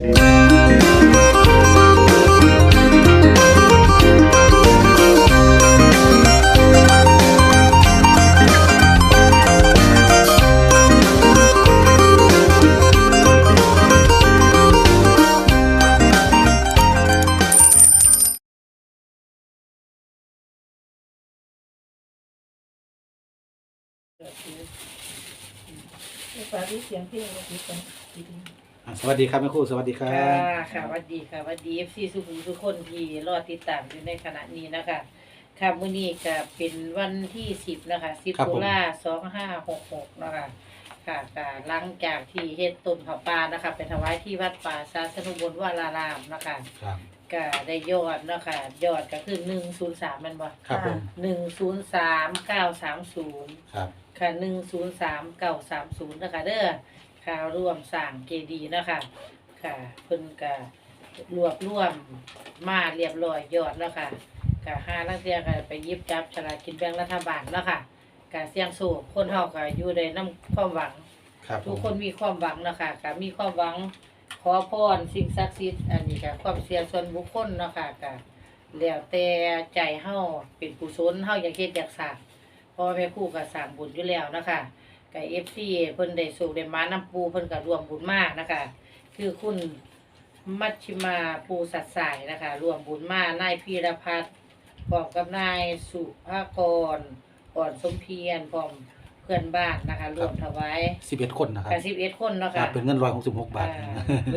ฝากเสี วัสดีครับแม่ครูสวัสดีครัค่ะบ ค่ะสวัสดีค่ะสวัสดีเอฟซีสุขุมทุกคนที่รอติดตามอยู่ในขณะนี้นะคะ ค่ะมื้อนี้ก็เป็นวันที่สิบนะคะสิบตุลาสองห้าหกหกนะคะค่ะก็หลังจากที่เฮ็ดต้นผาป่านะคะไปถวายที่วัดป่าสาสนุบลวารารามนะคะครับก็ได้ยอดเนาะคะยอดก็คือหนึ่งศูนย์สามมันบ่ครับผมหนึ่งศูนย์สามเก้าสามศูนย์ ครับ ค่ะหนึ่งศูนย์สามเก้าสามศูนย์นะคะเด้อ ข่าวร่วมสร้างเจดีย์นะคะค่ะเพิ่นก็รวบรวมมาเรียบร้อยยอดแล้วค่ะก็ห้าลังเทียก็ไปหยิบจับฉลากกินแบ่งรัฐบาลแล้วค่ะก็เสี่ยงสูงคนเฮาก็อยู่ในน้ำความหวัง ครับผทุกมคนมีความหวังเนาะคะก็มีความหวังขอพรสิ่งศักดิ์สิทธิ์อันนี้ก็ความเชื่อส่วนบุคคลเนาะค่ะก็แล้วแต่ใจเฮาเป็นกุศลเฮาอยากเฮ็ดอยากสร้างเพราะว่าแม่ครูก็สร้างบุญอยู่แล้วเนาะค่ะ ก็ FC เพิ่นได้สู่ได้มานํปูเพิ่นก็ร่วมบุญมากนะคะ คือคุณมัชชิมาปูสัตย์สายนะคะร่วมบุญมานายพีรพัฒน์พร้อมกับนายสุภากรอ่อนสมเพียรพร้อมเพื่อนบ้านนะคะร่วมถวายสิบเอ็ดคนนะครับแปดสิบเอ็ดคนเนาะครัค่ะบเป็นเงินร้อยหกสิบหกบาท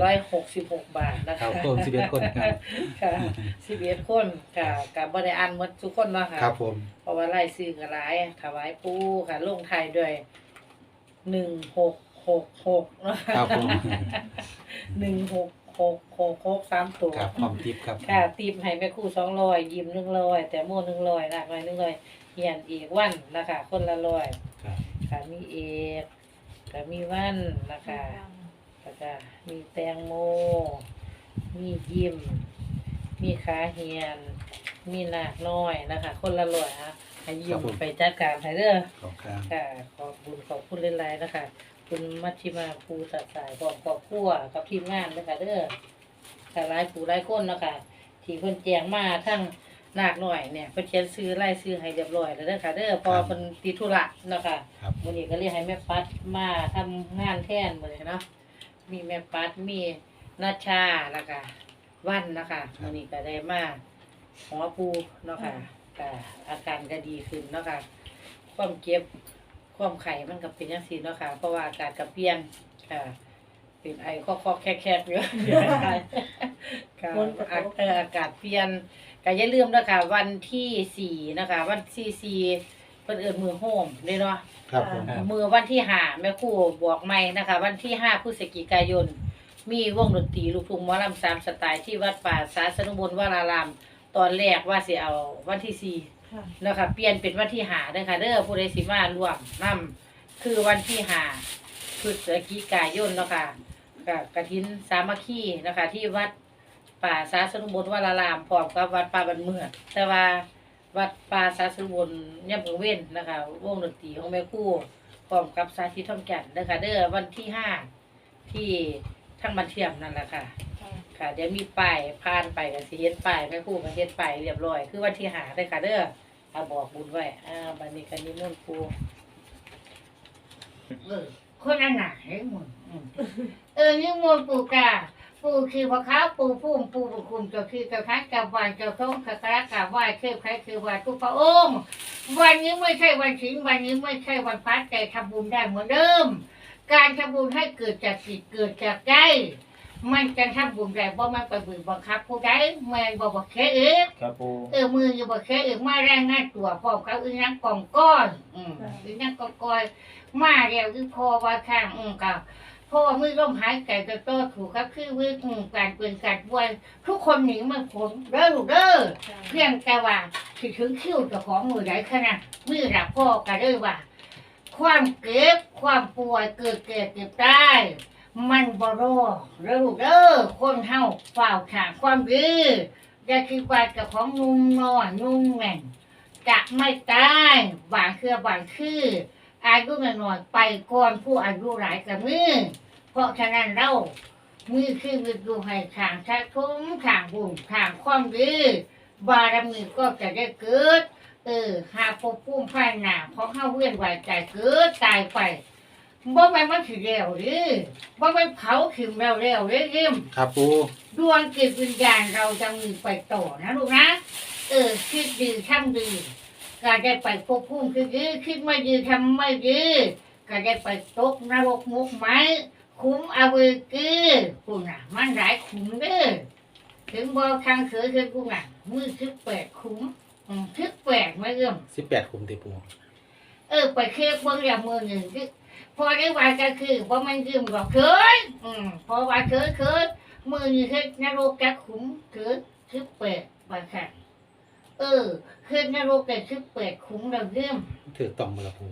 ร้อยหกสิบหกบาทนะครัคะบผม11คนครับค่ะสิบเอ็ดคนค่ะกับบริอันหมดทุกคนเนาะค่ะ ครับผม เพราะว่าไล่ซื้อกันหลายถวายปูค่ะลงไทายด้วย หนึ่งหกหกหกเนาะครับผมหนึ่งหกหกหกหกสามตัวครับความทิพย์ครับค่ะตีมให้แม่ครู่สองร้อยยิ้มหนึ่งร้อยแต่โม่หนึ่งร้อยหนักหน่อยหนึ่งร้อยเฮียนอีกวันนะคะ คนละร้อยครับค่ะมีเอกก็มีวันนะคะแล้วก็มีแตงโม มียิ้ม มีขาเฮียน มีหนักน้อยนะคะ คนละร้อยฮะ ให้ยิ้มไปจัดการให้เด้อขอบครับค่ะ ขอบบุญขอบคุณหลายๆนะคะ คุณมัชชิมาภูสัตย์สายพร้อมครอบครัวกับทีมงานนะคะเด้อค่ะหลายผู้หลายคนเนาะคะที่เพิ่นแจ้งมาทั้งหนักหน่อยเนี่ยเพิ่นเขียนซื้อไล่ซื้อให้เรียบร้อยแล้วเด้อค่ะเด้อพอเพิ่นติดธุระเนาะค่ะครับวันนี้ก็เรียกให้แม่ปัดมาทำงานแทนหมดเลยเนาะมีแม่ปัดมีนาชาแล้วก็วันนะคะวันนี้ก็ได้มาหมอปูเนาะค่ะ ก็อาการก็ดีขึ้นเนาะค่ะ ความเก็บความไข่มันก็เป็นอย่างสีเนาะค่ะ เพราะว่าอากาศก็เปลี่ยนค่ะ เป็นไอคอกๆแคกๆเยอะค่ะอาเอออากาศเปลี่ยนก็อย่าลืมนะคะวันที่สี่นะคะ วันที่สี่เพิ่นเอิ้นมือโฮมเด้เนาะครับผมมือวันที่ห้าแม่ครูบอกใหม่นะคะ วันที่ห้าพฤศจิกายน มีวงดนตรีลูกทุ่งหมอลำสามสไตล์ที่วัดป่าสาสนุบลวาราราม ตอนแรกว่าสิเอาวันที่สี่ค่ะนะคะเปลี่ยนเป็นวันที่ห้าเด้อค่ะเด้อผู้ใดสิมาร่วมนํคือวันที่ห้าพฤศจิกายนเนาะค่ะกับกฐินสามัคคีนะคะ ที่วัดป่าสาสนุบลวารารามพร้อมกับวัดป่าบันเมืองแต่ว่าวัดป่าสาสุบนย่ำเพิงเว้นนะคะ วงดนตรีของแม่ครู่พร้อมกับสาธิตท่องแก่นนะคะเด้อวันที่ห้าที่ทั้งบันเทียมนั่นแหละค่ะ ค่ะ เดี๋ยวมีป้ายผ่านไปกับสิเฮ็ดป้ายแม่ครู่ก็เฮ็ดป้ายเรียบร้อย คือวันที่หาได้ค่ะเด้อเอาบอกบุญไว้อ่าบัดนี้กันนิมนต์ครูเออคนอันไหนมึงอืมเออนิมนต์ปู่กาปู่คือพระค้าปู่พุ่มปู่บุคุณเจ้าคือเจ้าค้ากับวันเจ้าทงสักการะกราบไหว้เทพใครคือวันทุกพระองค์ วันนี้ไม่ใช่วันถิงวันนี้ไม่ใช่วันพัดแต่ทำบุญได้เหมือนเดิม การทำบุญให้เกิดจากจิตเกิดจากใจ มันจะทำบุญได้เพราะมันไปบืนบังคับผู้ใดแมนบอกบอกแค่เองครับปูเออมืออยู่บอกแค่เองมาแรงงานตัวพร้อมกับอึนังกล่องก้อนอืมอึนังกล่องก้อยมาเดียวคือพอว่าข้างอืมกับพ่อมือร่มหายใจจะโตถูกครับคือวิอืมการเปลี่ยนการบวยทุกคนหนีไม่พ้นเด้อลูกเด้อเพียงแต่ว่าสิถึงคิวเจ้าของมือใดขนาดมือรับพ่อกันเลยว่า ความเก็บความป่วยเกิดเกิดเก็บได้ มันบ่รอเด้อเด้อคนเฮาฝ้าถางความดีอย่าคิดว่าจ้าของนุ่มนอยนุ่มแม่นจะไม่ตายบางคือบางคืออายุน้อยๆไปก่อนผู้อายุหลายกับมือเพราะฉะนั้นเรามือคือมือดูให้ทางชาทุ่มทางบุญทางความดีบารมีก็จะได้เกิด เออหาพบปุ้มภายหนาเพราะเข้าเวียนไหวใจเกิดตายไป บ่แม่นมันสิแล้วหรือบ่แม่นเผาถึงแล้วแล้วเด้อยิ้มครับปูดวงจิตวิญญาณเราจะมีไปต่อนะลูกนะเออคิดดีทำดีก็ได้ไปควบคุมคือดีคิดไม่ดีทำไม่ดีก็ได้ไปตกนรกมุกไม้คุ้มอาเวกีคุณน่ะ มันหลายคุ้มเด้อถึงบอกทางเสือคือกูน่ะมือคิดแปดคุ้มอืมคิดแปดไม่เอื้อมสิบแปดคุมติปูเออไปเค้กเบิ่งอย่างมือหนึ่งที่ พอได้ว่าก็คือเพราะมันยืมบอกเคยอืมพอว่าเคยเคยมือนี่เฮ็ดนรกจะขุมเคยคิดแปดว่าค่ะเออเฮ็ดนรกแต่คิดแปดขุมเราเรื่องถือต้องมาละปู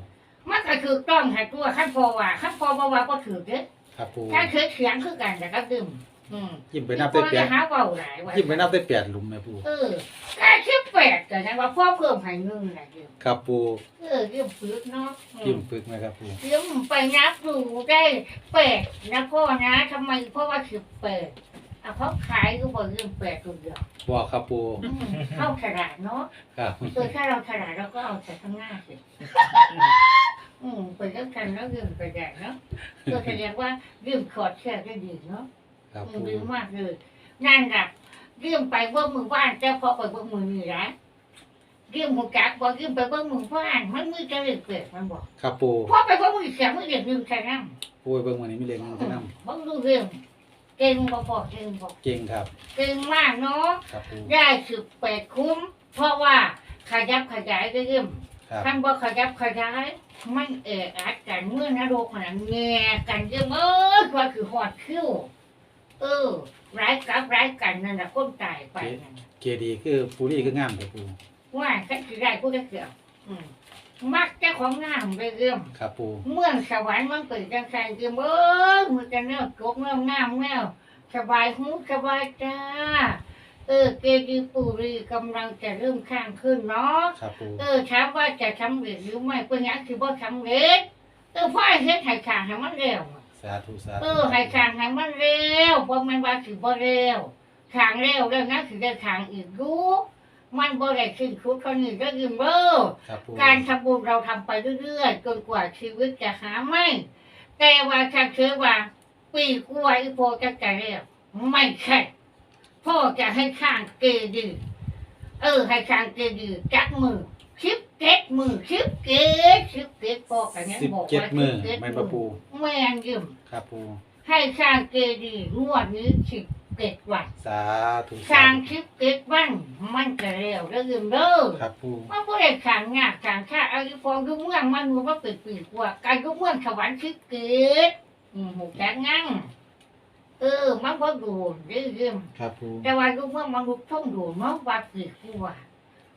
มันก็คือต้องให้ตัวขั้นพอว่าขั้นพอบ่ว่าก็ถือเด้อครับปูถ้าเคยเถียงคือกันแต่ก็ดื่มอืมยิ้มไปนับได้แปจะดหาเบาหลายว่ายิ้มไปนับได้แปดหลุมไหมปูเออแค่คิด แปดแต่ยังว่าพ่อเพิ่มให้เงินน่ะเดียวครับปูเออเรื่องฝึกเนาะอืมยิ้มปึกไหมครับปูเดี๋ยวมึงไปนับดูได้เป็ดนะพ่อนะทำไมเพราะว่าคือเป็ดอะเขาขายก็บอกเรื่องเป็ดตัวเดียวบอกครับปูอืมเข้าฉลาดเนาะ ครับเออถ้าเราฉลาดเราก็เอาแต่ข้างหน้าสิ อืมไปแล้วกันแล้วเรื่องไปแดกเนาะก็แสดงว่าเรื่องขอดแค่ได้ดีเนาะครับอืปูมดีมากเลยนั่นแหละ เรื่องไปเบิ่งมือบ้านเจ้าพอไปเบิ่งมือนี่นะเรื่องหมูกักบอกเรื่องไปเบิ่งมือบ้านมันมือจะเลือกเกิดมันบอกครับปูพอไปเบิ่งมือเสียมือเด็กลืมใช่ไหมปูไปเบิ่งวันนี้มีเลงจะนบังดูเรื่องเก่งบ่พอเก่งบ่ำเก่งครับ เก่งมากเนาะครับปูได้สิบแปดคุ้ม เพราะว่าขยับขยายได้เรื่องครับท่านบ่ขยับขยายมันเอะอัดกันเมื่อนรกขนาดแง่กันเยอะเออว่าคือหอดคิ้วเออ ร้ายกับร้ายกันนั่นแหละคนตายไปนั่นน่ะเกดีคือปูรี่คืองามเลยปูว่าก็คือได้ผู้ได้เกี่ยวอืมมักเจ้าของงามไปเรื่องครับปูเมืองสวรรค์มันเปิดจังสันคือเบิ้งมือกันแนวกกแนวงามแนวสบายหูสบายตาเออเกดีปูรีกำลังจะเริ่มข้างขึ้นเนาะ ครับปูเออถามว่าจะสำเร็จหรือไม่เป็นหยังคือว่าสำเร็จเออพ่อเฮ็ดให้ข้างให้มันเร็ว สาธุสาเอธุอให้ข้างให้มันเร็วบ่แม่นว่าสิบ่เร็วข้างเร็วแล้วนะคือได้ข้างอีกรู้มันบ่ได้ขึ้นคุดเท่านี้ก็ยืมเบ้อครับปูการทำบุญเราทำไปเรื่อยๆจนกว่าชีวิตจะหาไม่ แต่ว่าฉันเชื่อว่า ปีกล้วยโพจะจะเรียกไม่ใช่พ่อจะให้ข้างเกดี เออ ให้ข้างเกดีจักมือ ชิปเก็ตมือชิปเก็ตชิปเก็ตพ่อกันยังสิบบอกเจ็ดว่ามือชิปเก็ตไม่นปะปูแม่นยืมครับปูให้ข้างเกดีงวดนี้ชิปเก็ตวันสาธุสาข้างธุชิปเก็ตวัน มันจะเร็วแล้วยืมเด้อครับปูมันก็ได้ขังงากขังข้าอายุพองยุเมืองมันมันว่าเป็นปีกว่าการยุเมืองสวรรค์คิดเกิดอืมหูแกงั้งเออมันก็ดูเรื่อยครับปูๆแต่ว่ายุเมืองมันลุกท่องดูเนาะว่าปีกว่า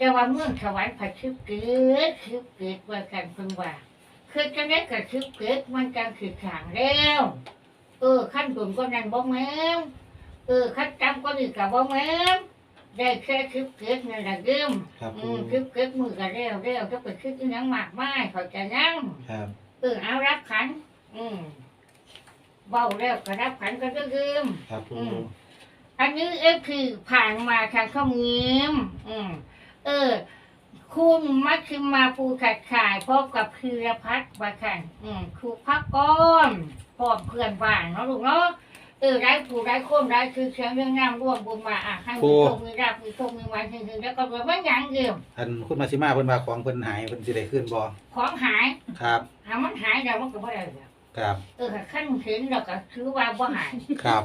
แต่ว่าเมืองสวรรค์ผัดคิดเกิดคิดเกิดว่ากันเพิ่งว่าคือจะได้กับคิดเกิดมันกันคือขังแล้วเออขั้นตุนก็นั่นบ่แม่นเออขั้นจำก็นี่กับบ่แม่นได้แค่คิดเกิดนั่นแหละเดิมครับอืปูมคึกคึกมือกันเร็วเร็วก็ไปคึกอีหยังมากมายเขาจะนั่งครับเออเอารับขัน อืมเบาเร็วก็รับขันก็จะยืมครับปูอืมอันนี้เอฟคือผ่านมาทางข้าวเงียมอืม เออ คุณมัชชิมาภูขัดขายพบกับพีรพัฒน์วาคันอืมครูพักก้อนพร้อมเพื่อนบ้านเนาะลูกเนาะเออได้ผู้ได้คนได้คือเชียงเรื่องงามร่วมบุญมาอะให้มีโชคมีราบมีโชคมีวันถึงๆแล้วก็รวยมันยังเดียวอันคุณมาชิมาเพิ่นว่าของเพิ่นหายเพิ่นสิได้ขึ้นบ่ของหายครับหามันหายแล้วมันก็บ่ได้แล้วครับเออขั้นเห็นแล้วก็ถือว่าบ่หายครับ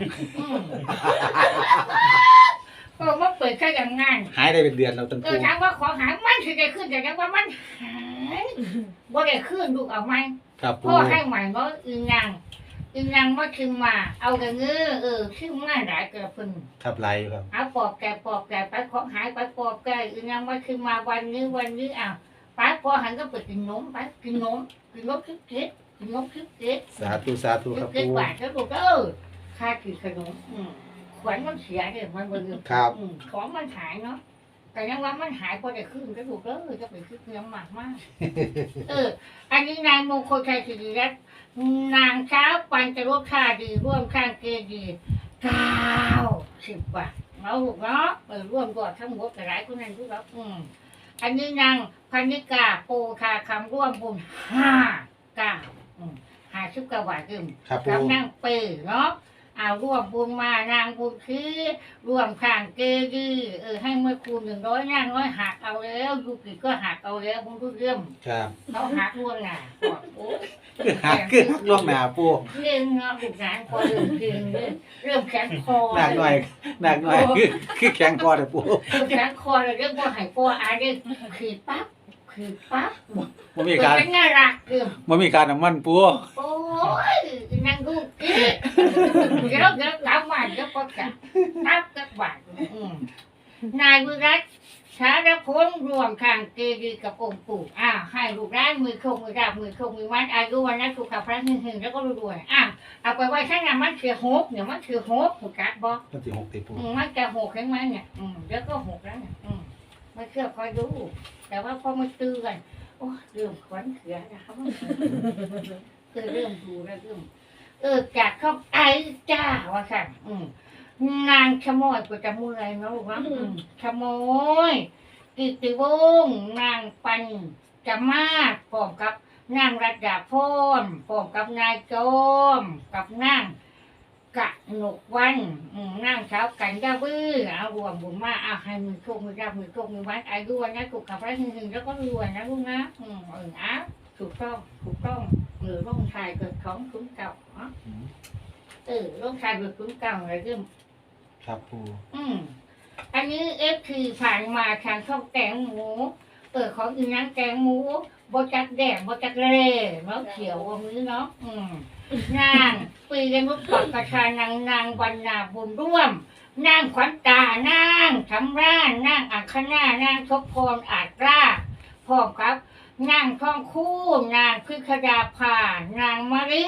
อืมเออมันเปิดแค่อย่างงั้นหายได้เป็นเดือนแล้วตันเอปูอถามว่าของหายมันสิได้ขึ้นแต่ยังว่ามันหายบ่ได้ขึ้นลูกเอาไหมครับปูพ่อให้ใหม่เนาะอึงนางอึงนางมาคืนมา เอากันเงือเออชื่อง่ายหลายเกิดพึ่ง ครับไหลอยู่ครับ เอาปอบแกปอบแกไปของหายไปปอบแกอึงนางมาคืนมาวันนี้วันนี้อะไปพอหันก็ไปกินนมไปกินนมกินนมคิดเก็ดกินนมคิดเก็ดสาธุสาธุคิคดรับเก็ดปูหวานแล้วลูกเออค่ากินขนมอืมข วัญมันเสียเลยมันเบื่อครับ อืมของมันหายเนาะแต่ยังว่ามันหายพอได้ขึ้นก็ถูกแล้วจะไปคิดเงินมากมากเออ อันนี้นายมงคลชัยสิริรัตน์นางเช้าปันจะรบค่าดีร่วมข้างเกดีเก้าสิบบาทเอาลูกเนาะเออร่วมกอดทั้งหมดกับหลายคนนั้นทุกครับอืมอันนี้นางพันิกาโปคาคำร่วมบุญห้าเก้าอืมห้าสิบเก้าบาทอืมครับปูกับนางเปย์เนาะ เอาร่วมบุญมานางบุญคือร่วมข้างเกดีเออให้เมื่อคูณหนึ่งร้อยนางร้อยหักเอาแล้วยูกิก็หักเอาแล้วมึงรู้เรื่องครับเขาหักล่วงหน้าบอกโอ้คือหักคือหักล่วงหน้าปูเรื่องเนาะลูกหลานพอเริ่มเก่งเริ่มแข็งคอหนักหน่อยหนักหน่อยคือคือแข็งคอเด้อปูแข็งคอเลยเรื่องบ่หายปออาเรื่องคือปั๊บ คือปั๊บบ่มีเปิดการเป็นน่ารักเรื่องบ่มีการน้ำมันปูโอ้ยนั่งดูกี้เดี๋ยวเดี๋ยวกลับมาเดี๋ยวพอกลับนับกับบาทอืมนายวิรัตสารพลรวมทางเกดีกับองค์ปู่อ่าให้ลูกร้านมือคงมือดาบมือคงมือมัดอายุวันนั้นสุขภาพหึงๆแล้วก็รวยๆอะเอาไปไว้ข้างหน้ามันเสียหกเนี่ยมันเสียหกถูกกัดบ่มันสิหกติปูอืมมันจะหกเห็นไหมเนี่ยอืมเดี๋ยวก็หกแล้วเนี่ยอืม ไม่เชื่อคอยดู แต่ว่าพอมาตื้อกันโอ้เริ่มขวัญเขือนะครับคือเริ่มดูแล้วเริ่มเออจากเข้าไอจ้าว่าสั่นอืมนางขโมยก็จะเมื่อยเนาะลูกนะอืมขโมยกิตติวงศ์นางปันจะมาพร้อมกับนางรัตดาพรพร้อมกับนายโจมกับนาง กะหนกวันอืมนั่งเช้ากันยาวื้อเอารวมบุญมาเอาให้มือโชคมือรับมือโชคมือวัดอายุวันนะถูกขับไล่หึงๆแล้วก็รวยนะลูกนะอืมเอออะถูกต้องถูกต้องหรือร่องชายเกิดของคุ้มเก่าเนาะเออร่องชายเกิดคุ้มเก่าอะไรเรื่องครับปูอืมอันนี้เอฟคือผ่านมาทางช่องแตงหมูเออของอีนังแตงหมูบจักแดงบจักเล่เนาะเขียววันนี้เนาะอืม นางปีกันมุกปกระชานางนางบรรณาบุญร่วม นางขวัญตานางทำร่านนางอัคนานางทบพรอาจราพร้อมครับ นางทองคู่ นางพิคดาภานางมะริ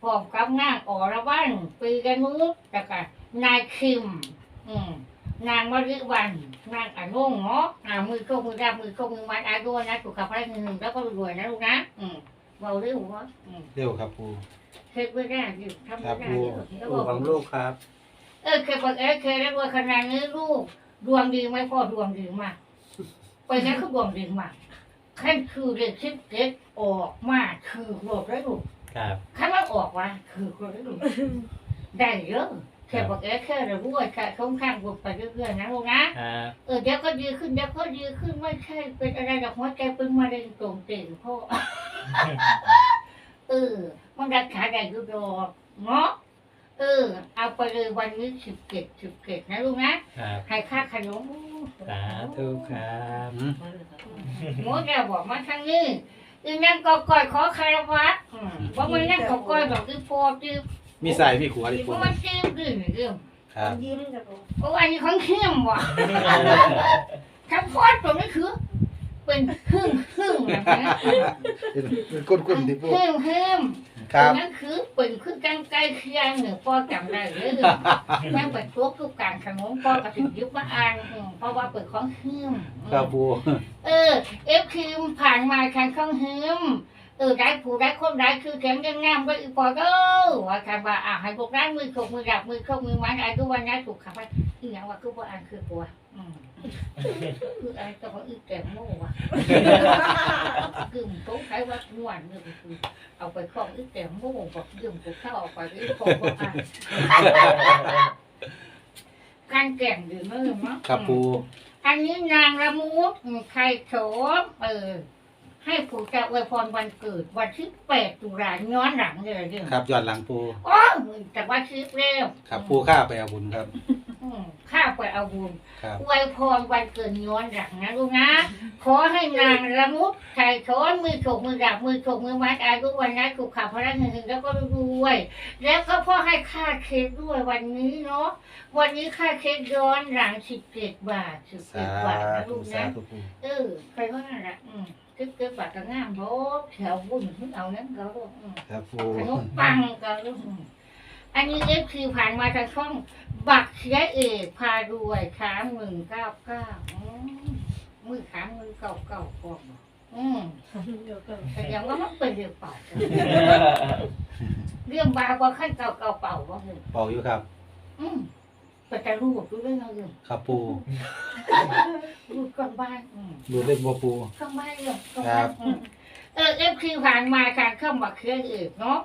พร้อมกับนางอรวรรณปีกันมุกแล้วก็นายคิม อืมนางมะริวันนางอนุงเนาะอ่ามือโชคมือรับมือโชคมือมัดอาด้วยนะสุขภาพหนึ่งแล้วก็รวยนะลูกนะ อืมเบาเรื่องวอืม เร็วครับปู เฮ็ดไม่ได้อยู่ทำไม่ได้อยู่แล้วปูบอกของลูกครับ เออเคยบอกเออเคยแล้วว่าขนาดนี้ลูกดวงดีไหมพ่อดวงดีมากไปแล้วก็ดวงดีมากขั้นคือเด็กชิปเด็กออกมาคือโลกแล้วลูกครับ ขั้นว่าออกว่าคือโลกแล้วลูกได้เยอะแค่บอกเออแค่เรารู้ว่าแค่ค่อนข้างบวกไปเรื่อยๆนะลูกนะ ครับเออเดี๋ยวก็ดีขึ้นเดี๋ยวก็ดีขึ้นไม่ใช่เป็นอะไรกับหัวใจเป็นมะเร็งตรงเต่งพ่อ เออ มันรักษาได้อยู่ดอกเนาะเออ เอาไปเลยวันนี้สิบเจ็ดสิบเจ็ดนะลูกนะครับให้ค่าขนมสาธุครับอืมหมูแกบอกมาทางนี้อีนั่นก็ก่อยขอคารวะอืมว่ามันนั่นก็ก่อยดอกที่พอจื้อมีใส่มีขัวดิเพปูราะมันจื้อดื้อเรื่องครับยิ้มจ้ะปูเพราะว่าอันนี้ของเข้มว่ะถ้าพอดตรงนี้คือ เป็นครึ่งครึ่งนะเป็นก้นๆดิปูเข้มเข้มครับนั่นคือเป็นคือกันใกล้เคียงเนี่ยพ่อจำได้เลยแม่งเป็นพวกทุกการขนมพ่อกับถึงยุบมาอ่านอืมเพราะว่าเปิดของหิมครับปูเออเอฟคิมผ่านมาทางของหิมเออได้ผู้ได้คนได้คือแข็งยังงามไปอีกพอเด้อว่าคำว่าอ่าให้พวกร้านมือขกมือดับมือขกมือมันอายุวันนี้ถูกขับไป อีหยังว่าคือว่อ่านคือปัวอืมคืออะไรก็ว่าอีแก่โม่ว่ะกึ่งโต๊ะใครว่าม่วนเนี่ยคือเอาไปคล้องอีแก่โม่บอกยืมกูเข้าออกไปอีพอว่อ่านการแก่งดื่มเมื่อมั้งครับปูอันนี้นางละมุดใครโฉมเออ ให้ผู้จะอวยพรวันเกิดวันที่แปดตุลาย้อนหลังเลยเนี่ยครับย้อนหลังปูอ๋อแต่ว่าคลิปเร็ว ครับปูข้าไปเอาบุญครับ อืมข้าไปเอาบุญครับอวยพรวันเกิดย้อนหลังนะลูกนะ ขอให้นางละมุดไข่ช้อนมือโฉกมือดับมือโฉกมือมัดอายุวันนั้นถูกขับพระราชหึงแล้วก็รวยแล้วก็พ่อให้ค่าเค้กด้วยวันนี้เนาะวันนี้ค่าเค้กย้อนหลังสิบเจ็ดบาทสิบสาเจ็ดบาทนะธุลูกสานะ ธุปูเออใครว่านั่นแหละอืมก็เกิดบาดกระง่ามโบแถวบุญที่เอานั้นก็รู้อืมครับปูขนมปังก็รู้อืม อันนี้เอฟคือผ่านมาทางช่องบักเสียเอกพารวยขาหนึ่งเก้าเก้าอืมมือขามือเก้าเก้าพร้อมอืมเดี๋ยวก็แสดงว่ามันเป็นเรื่องเป่าเรื่องบาว่าขั้นเก่าเก่าเป่าว่าคือเป่าอยู่ครับ อืมแต่จะรู้ดูเรื่องอะไรครับปูรู้ก่อนบ้านอืมดูเล่นบัวปูข้างบ้านเรื่องข้างครับ้านบอืมเออเอฟคือผ่านมาการเข้าบักเครือเอกเนาะ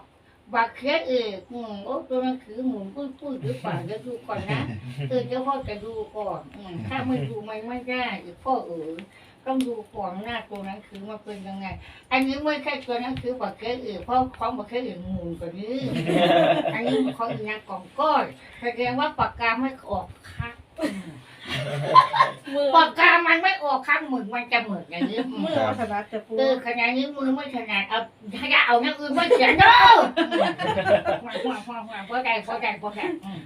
บักเครือเอกอืมโอ้ตัวนั้นคือหมุนปุ้ยปุ้ยหรือเปล่าจะดูก่อนนะเออเจ้าพ่อจะดูก่อนอืมถ้าไม่ดูมันไม่ได้อีกพ่อเออต้องดูก่อนหน้าตัวนั้นคือมันเป็นยังไง อันนี้ไม่ใช่ตัวนั้นคือบักเครือเอกเพราะของบักเครือเอกหมุนกว่านี้อันนี้มันของอีกอย่างกล่องก้อนแสดงว่าปากกาไม่ออกคักอื มมือปากกามันไม่ออกคักหมึกมันจะเหมือนอย่างนี้อืมมือวัฒนจะปูเออขนาดนี้มือไม่ขนาดเอาถ้าจะเอาอย่างอื่นไม่เขียนเด้ออืมว่าว่าว่าว่าพอใจพอใจพอใจอืม